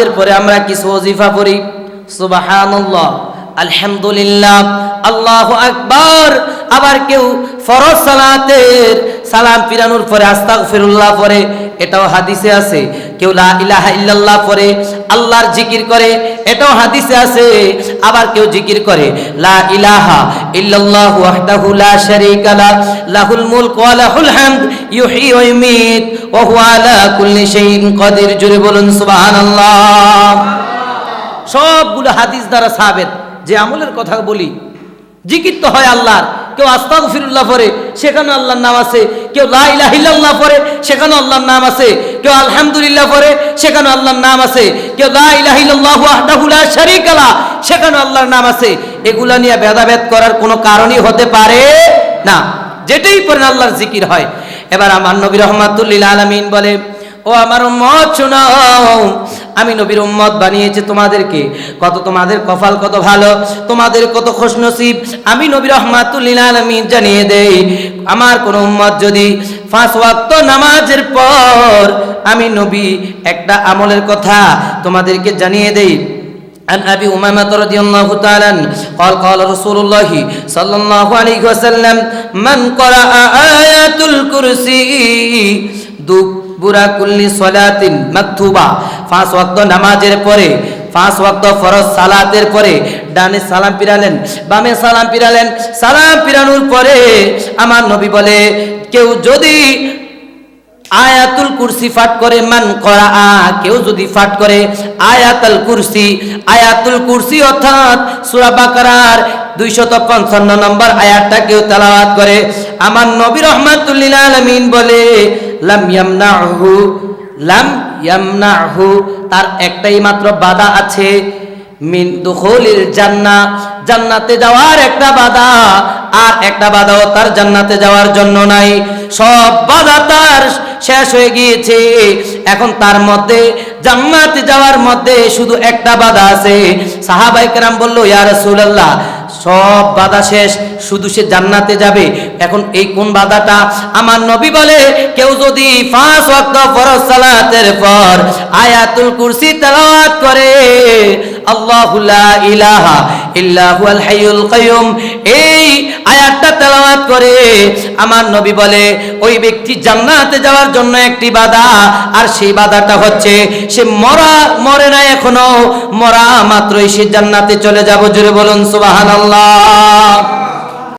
নামাজের পরে আমরা কিছু ওজিফা পড়ি। সুবহানাল্লাহ, আলহামদুলিল্লাহ, আল্লাহ আকবার। আবার কেউ ফরজ সালাতের সালাম পিরানোর পরে আস্তাক ফিরুল্লাহ পরে এটাও হাদিসে আছে। কেউ লা ইলাহা ইল্লাল্লাহ পরে আল্লাহর জিকির করে, এটাও হাদিসে আছে। আবার কেউ জিকির করে, লা ইলাহা ইল্লাল্লাহু ওয়াহদাহু লা শারীকা লা, লাহুল মুলক ওয়া লাহুল হামদ ইউহয়ী ওয়া ইউমীত ওয়া হুয়া আলা কুল্লি শাইইন কাদির। জুড়ে বলুন, সুবহানাল্লাহ। সবগুলো হাদিস দ্বারা সাবেত। যে আমলের কথা বলি, জিকির তো হয় আল্লাহর। কেউ আস্তাগ ফিরুল্লাহ পরে সেখানে আল্লাহর নাম আছে। কেউ লা ইলাহা ইল্লাল্লাহ পরে সেখানে আল্লাহর নাম আছে। কেউ আলহামদুলিল্লাহ পরে সেখানে আল্লাহর নাম আছে। কেউ লা ইলাহা ইল্লাল্লাহু ওয়াহদাহু লা শারীকা সেখানে আল্লাহর নাম আছে। এগুলা নিয়ে ভেদাভেদ করার কোনো কারণই হতে পারে না। যেটাই পরে আল্লাহর জিকির হয়। এবার আমার নবী রহমাতুল্লিল আলামিন বলে, ও আমার মত শোনাও। আমি নবীর উম্মত বানিয়েছি তোমাদেরকে কত তোমাদের কপাল কত ভালো তোমাদের কত খুশনসিব আমি নবী রহমাতুল্লিল আলামিন জানিয়ে দেই আমার কোন উম্মত যদি পাঁচ ওয়াক্ত নামাজের পর আমি নবী একটা আমলের কথা তোমাদেরকে জানিয়ে দেই عن ابي امامه رضي الله تعالى عنه قال قال رسول الله صلى الله عليه وسلم من قرأ آيات الكرسي দুবুরা কুল্লি সলাতিন মাকতুবা। পাঁচ ওয়াক্ত নামাজের পরে পাঁচ ওয়াক্ত ফরজ সালাতের পরে ডানে সালাম পিরালেন, বামে সালাম পিরালেন। সালাম পিরানোর পরে আমার নবী বলে, কেউ যদি আয়াতুল কুরসি ফাট করে, মান করা, আ, কেউ যদি ফাট করে, আয়াতুল কুরসি আয়াতুল কুরসি অর্থাৎ সূরা বাকারার 255 নম্বর আয়াতটা কেউ তেলাওয়াত করে, আমার নবী রহমাতুল্লিল আলামিন বলে লাম ইয়ামনাহু লাম ইয়ামনাহু, তার একটাই মাত্র বাধা আছে জান্নাহ, জান্নাতে যাওয়ার একটা বাধা, আর একটা বাধাও তার জান্নাতে যাওয়ার জন্য নাই। সব বাধা তার শেষ হয়ে গিয়েছে। এখন তার মধ্যে, জান্নাতে যাওয়ার মধ্যে শুধু একটা বাধা আছে। সাহাবাই কেরাম বলল, ইয়া রাসূলুল্লাহ সব বাধা শেষ, শুধু সে জান্নাতে যাবে। এখন এই কোন বাধাটা? আমার নবী বলে, কেউ যদি পাঁচ ওয়াক্ত ফরজ সালাতের পর আয়াতুল কুরসি তেলাওয়াত করে, আল্লাহু লা ইলাহা ইল্লা হুয়াল হাইয়ুল কাইয়ুম এই তেলাওয়াত করে। আমার নবী বলে, ওই ব্যক্তি জান্নাতে যাওয়ার জন্য একটি বাধা। আর সেই বাধাটা হচ্ছে, সে মরা, মরে না এখনও। মরা মাত্রই সে জান্নাতে চলে যাব। জুড়ে বলুন, সুবহানাল্লাহ।